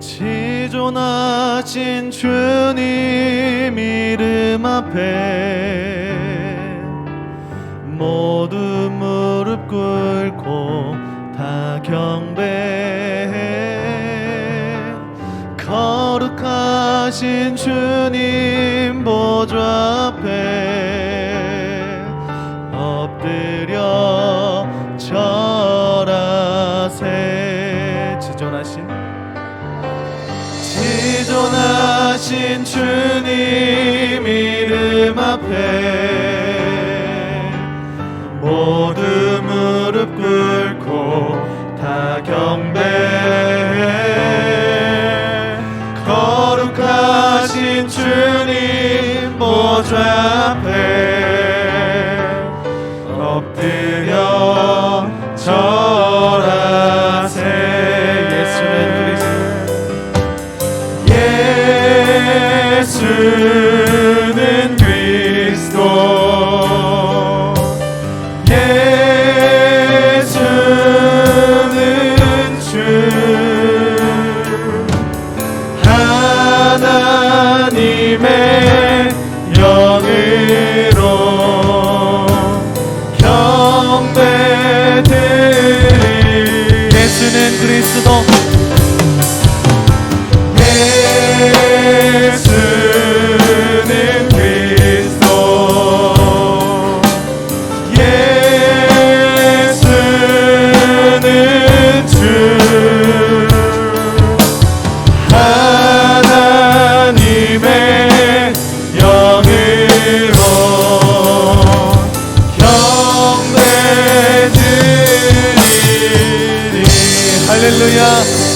지존하신 주님 이름 앞에 모두 무릎 꿇고 다 경배해. 거룩하신 주님 보좌 앞에 엎드려 절하세. 지존하신 지존하신 주님 이름 앞에 모두 무릎 꿇고 다 경배해 거룩하신 주님 보좌 예수는 그리스도. 예수는 주. 하나님의 영으로 경배드리 예수는 그리스도. 예수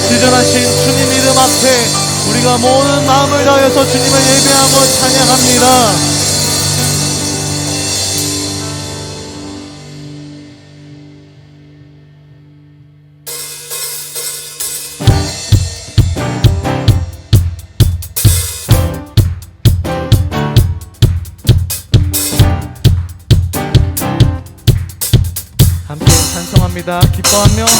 지전하신 주님 이름 앞에 우리가 모든 마음을 다해서 주님을 예배하고 찬양합니다. 기뻐하며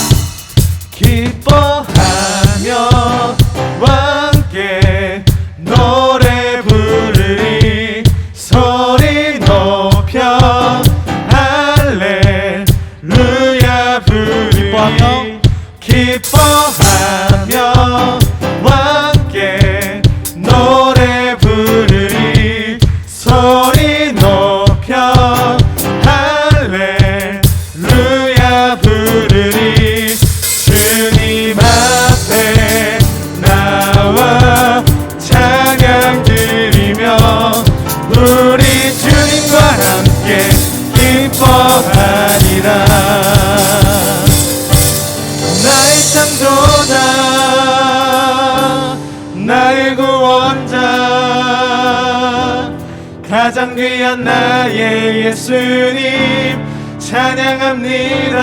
가장 귀한 나의 예수님 찬양합니다.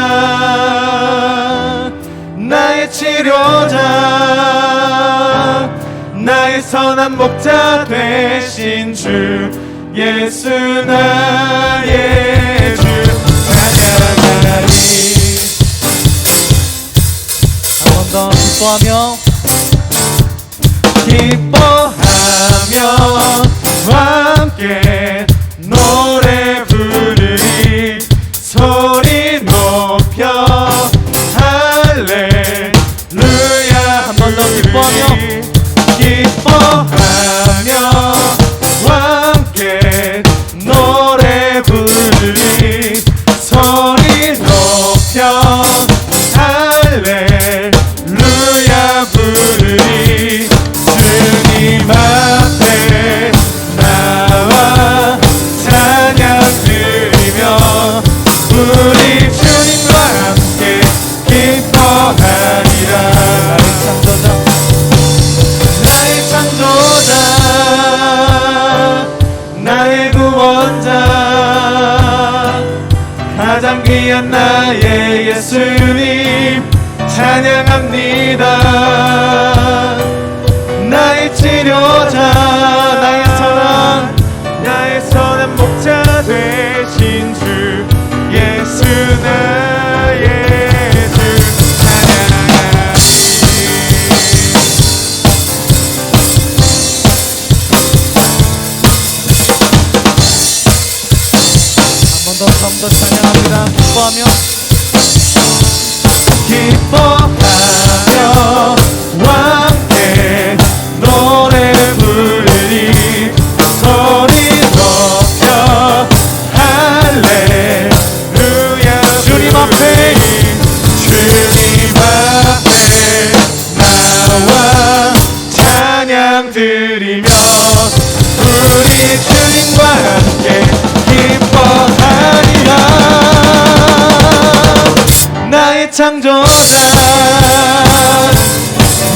나의 치료자 나의 선한 목자 되신 주 예수 나의 주. 찬양하리 한번더 기뻐하며 기뻐하며 함께 노래 부르리. 소리 높여 할렐루야. 한 번 더 기뻐하며 기뻐하 찬양 드리며 우리 주님과 함께 기뻐하리라. 나의 창조자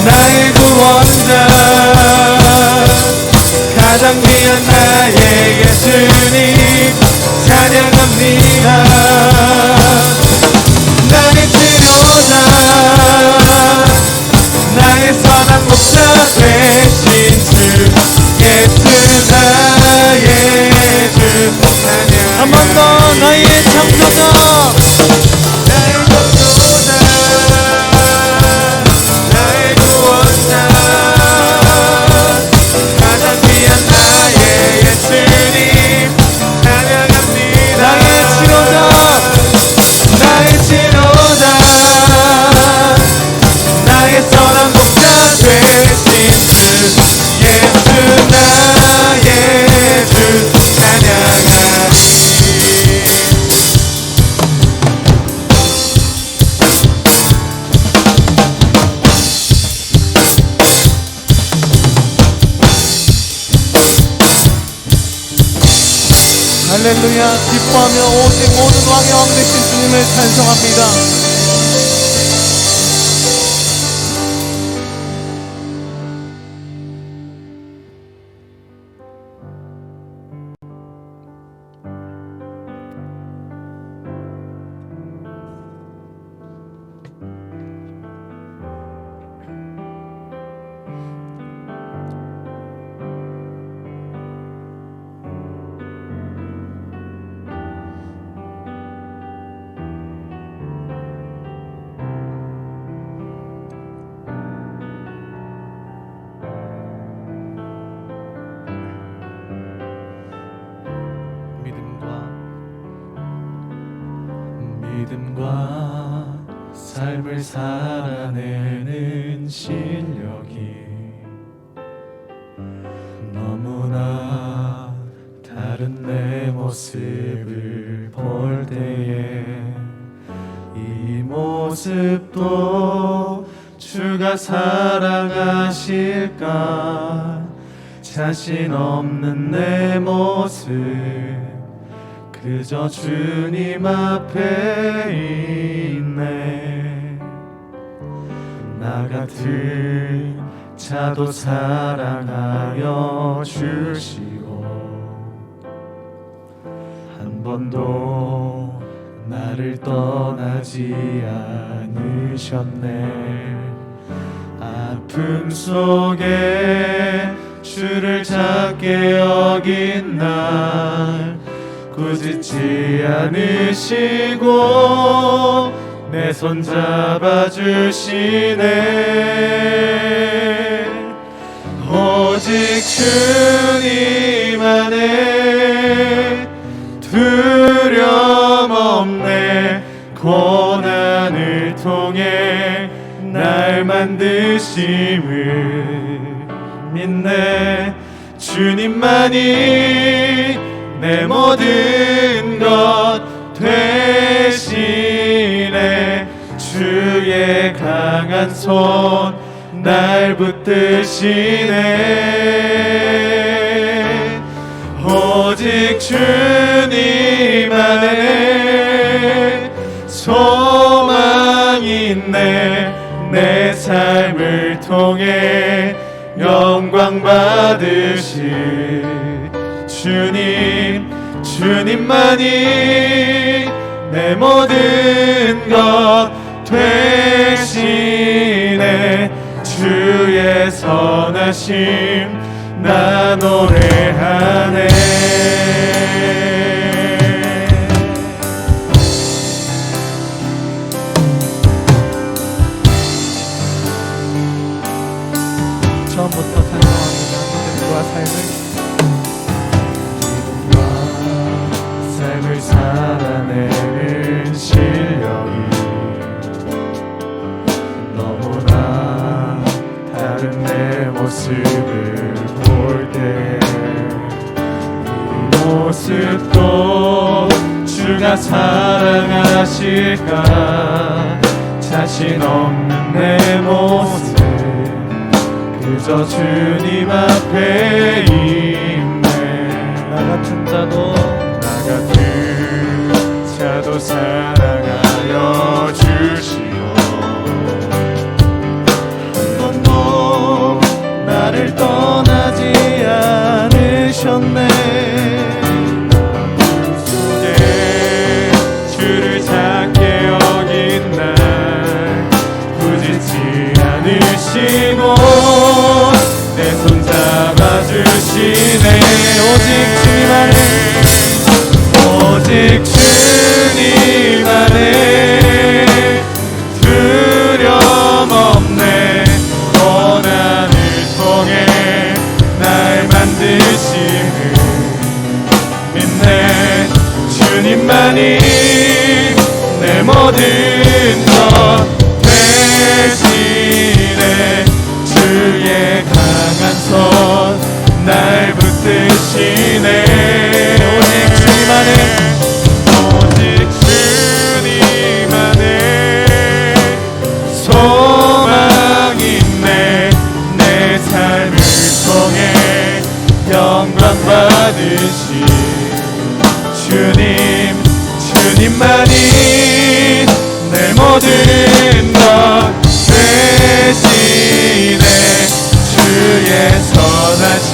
나의 구원자 가장 귀한 나의 예수님 찬양합니다. 나의 치료자 나의 선한 목자 되시 할렐루야. 기뻐하며 오직 모든 왕의 왕 되신 주님을 찬송합니다 믿음과 삶을 살아내는 실력이 너무나 다른 내 모습을 볼 때에 이 모습도 주가 사랑하실까? 자신 없는 내 모습 그저 주님 앞에 있네. 나 같은 자도 사랑하여 주시고 한 번도 나를 떠나지 않으셨네. 아픔 속에 주를 작게 여긴 날 꾸짖지 않으시고 내 손 잡아주시네. 오직 주님 안에 두려움 없네. 고난을 통해 날 만드심을 믿네. 주님만이 내 모든 것 되시네. 주의 강한 손 날 붙드시네. 오직 주님 안에 소망이 있네. 내 삶을 통해 영광 받으실 주님 주님만이 내 모든 것 되시네. 주의 선하심 나 노래하네. 처음부터 찬송합니다 믿음과 삶을 삶을 살아내는 실력이 너무나 다른 내 모습을 볼 때 이 모습도 주가 사랑하실까? 자신 없는 내 모습 그저 주님 앞에 있네. 나 같은 자도 나 같은 yourself.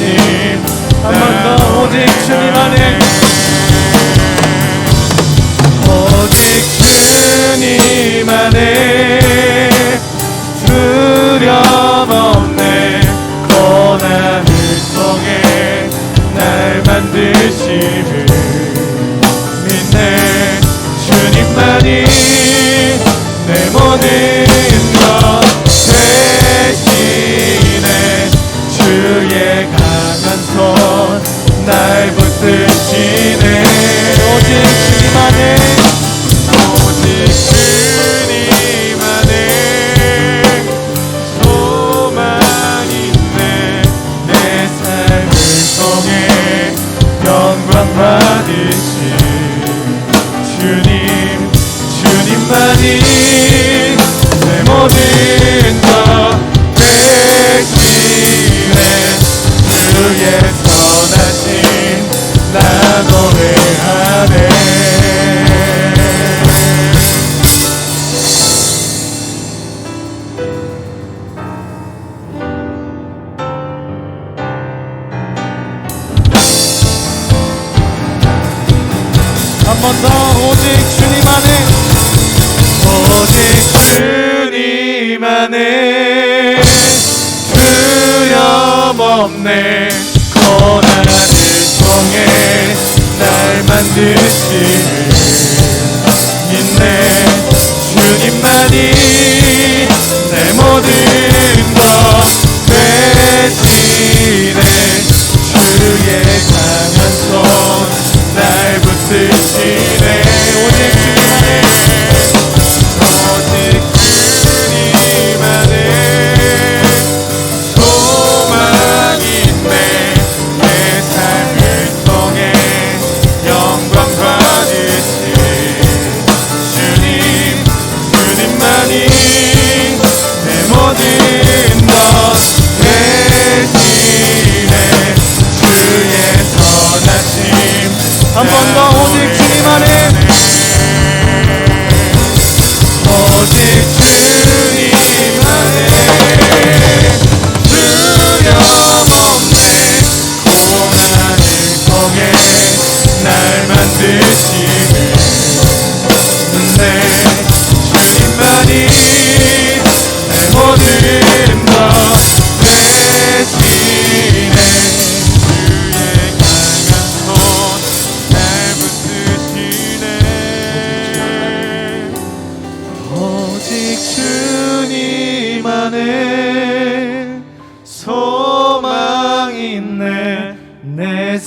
부르심 한 오직 주님 안에. 오직 주님 안에 두려움 없네. 고난을 통해 날 만드심 없네. 고난을 통해 날 만드시는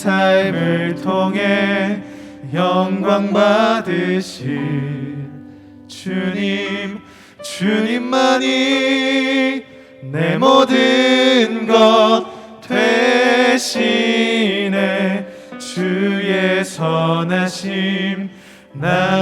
삶을 통해 영광 받으실 주님 주님만이 내 모든 것 대신에 주의 선하심 나